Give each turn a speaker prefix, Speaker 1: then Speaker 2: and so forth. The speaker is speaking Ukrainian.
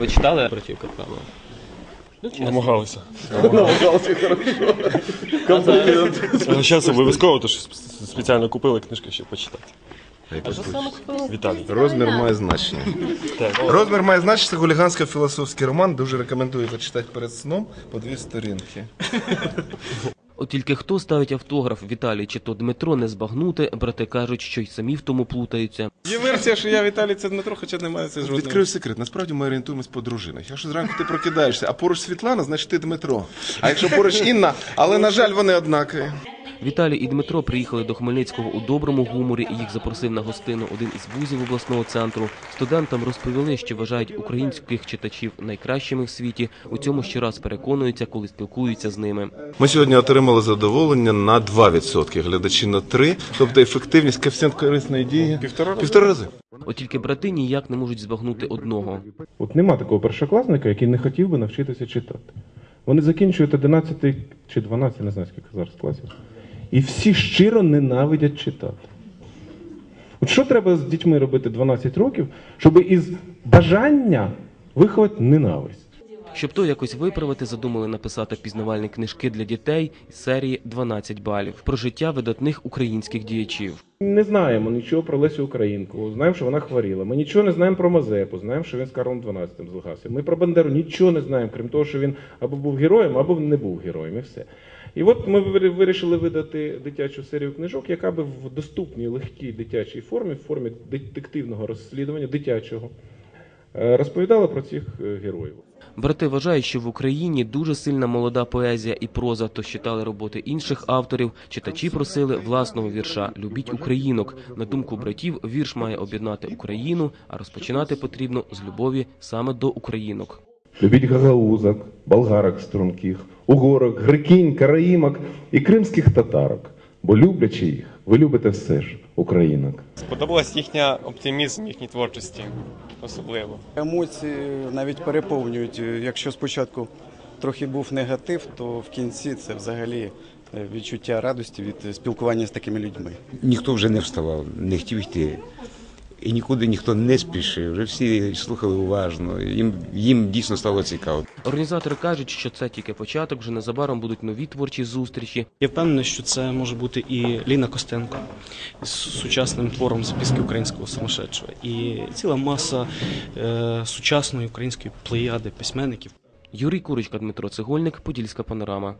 Speaker 1: Ви читали братівка Капралова? Ну.
Speaker 2: Намагалися.
Speaker 3: Намагався хорошо.
Speaker 2: Але зараз обов'язково, то що спеціально купили книжки, щоб почитати. Віталій.
Speaker 3: Розмір має значення. Розмір має значення, це хулігансько-філософський роман. Дуже рекомендую почитати перед сном по дві сторінки.
Speaker 1: От тільки хто ставить автограф Віталій чи то Дмитро не збагнути, брати кажуть, що й самі в тому плутаються.
Speaker 4: Є версія, що я Віталій це Дмитро, хоча немає це жодного.
Speaker 3: Відкрию секрет. Насправді ми орієнтуємось по дружинах. Якщо зранку ти прокидаєшся, а поруч Світлана, значить ти Дмитро. А якщо поруч Інна, але на жаль, вони однакові.
Speaker 1: Віталій і Дмитро приїхали до Хмельницького у доброму гуморі. і Їх запросив на гостину один із вузів обласного центру. Студентам розповіли, що вважають українських читачів найкращими в світі. У цьому ще раз переконуються, коли спілкуються з ними.
Speaker 3: Ми сьогодні отримали задоволення на 2%, глядачі на 3%. Тобто ефективність коефіцієнт корисної дії
Speaker 4: Півтора рази.
Speaker 3: півтора рази.
Speaker 1: От тільки брати ніяк не можуть збагнути одного.
Speaker 5: От нема такого першокласника, який не хотів би навчитися читати. Вони закінчують 11 чи 12, не знаю скільки зараз класів. І всі щиро ненавидять читати. От що треба з дітьми робити 12 років, щоб із бажання виховати ненависть?
Speaker 1: Щоб то якось виправити, задумали написати пізнавальні книжки для дітей із серії «12 балів про життя видатних українських діячів.
Speaker 5: Не знаємо нічого про Лесю Українку, знаємо, що вона хворіла. Ми нічого не знаємо про Мазепу, знаємо, що він з Карлом XII злагався. Ми про Бандеру нічого не знаємо, крім того, що він або був героєм, або не був героєм, і все. І от ми вирішили видати дитячу серію книжок, яка би в доступній, легкій дитячій формі, в формі детективного розслідування дитячого, е, розповідала про цих е, героїв.
Speaker 1: Брати вважають, що в Україні дуже сильна молода поезія і проза, то читали роботи інших авторів. Читачі просили власного вірша Любіть українок. На думку братів, вірш має об'єднати Україну, а розпочинати потрібно з любові саме до українок.
Speaker 5: Любіть гагаузок, болгарок струнких, угорок, грекінь, караїмок і кримських татарок. Бо люблячи їх, ви любите все ж українок.
Speaker 6: Сподобалась їхня оптимізм, їхній творчості особливо.
Speaker 7: Емоції навіть переповнюють. Якщо спочатку трохи був негатив, то в кінці це взагалі е, відчуття радості від спілкування з такими людьми.
Speaker 8: ніхто вже не вставав, не хотів йти. І нікуди ніхто не спішив. Вже всі слухали уважно. Їм, їм дійсно стало цікаво.
Speaker 1: Організатори кажуть, що це тільки початок, вже незабаром будуть нові творчі зустрічі.
Speaker 9: Я впевнений, що це може бути і Ліна Костенко з сучасним твором записки українського сумасшедшого, і ціла маса е, сучасної української плеяди письменників.
Speaker 1: Юрій Курочка, Дмитро Цегольник, Подільська панорама.